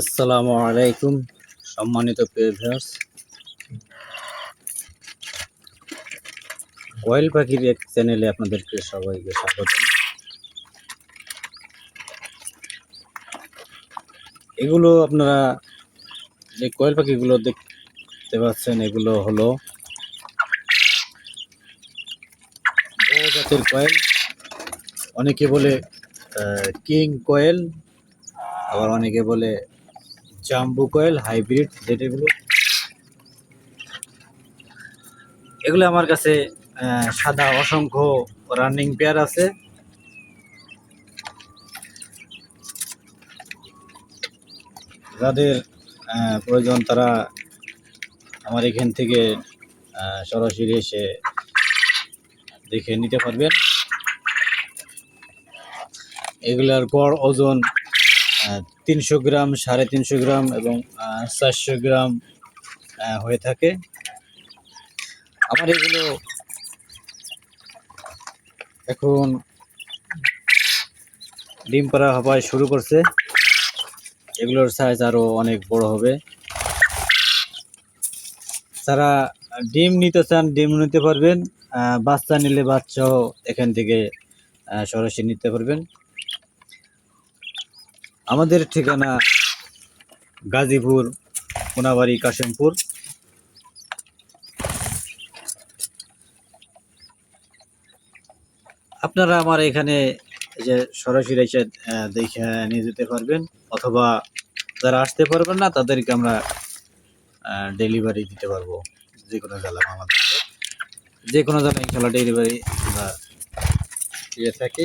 আসসালামু আলাইকুম, সম্মানিত প্রিয় ভিউয়ার্স কোয়েল পাখির এক চ্যানেলে আপনাদেরকে সবাইকে স্বাগত। এগুলো আপনারা যে কোয়েল পাখিগুলো দেখতে পাচ্ছেন, এগুলো হলো জাতের কোয়েল। অনেকে বলে কিং কোয়েল, আবার অনেকে বলে জাম্বু কয়েল, হাইব্রিড যেটাগুলো এগুলো আমার কাছে সাদা অসংখ্য রানিং পেয়ার আছে। যাদের প্রয়োজন তারা আমার এখান থেকে সরাসরি এসে দেখে নিতে পারবেন। এগুলার গড় ওজন তিনশো গ্রাম, সাড়ে তিনশো গ্রাম এবং চারশো গ্রাম হয়ে থাকে। আমার এগুলো এখন ডিম পাড়া হওয়ায় শুরু করছে। এগুলোর সাইজ আরও অনেক বড় হবে। যারা ডিম নিতে চান, ডিম নিতে পারবেন। বাচ্চা নিলে বাচ্চাও এখান থেকে সরাসরি নিতে পারবেন। আমাদের ঠিকানা গাজীপুর কোনাবাড়ি কাশিমপুর। আপনারা আমার এখানে যে সরাসরি এসে দেখে নিয়ে যেতে পারবেন, অথবা যারা আসতে পারবেন না, তাদেরকে আমরা ডেলিভারি দিতে পারব, যে কোনো জেলায় আমাদের। যে কোনো জেলায় ইনশাল্লাহ ডেলিভারি আমরা দিয়ে থাকি।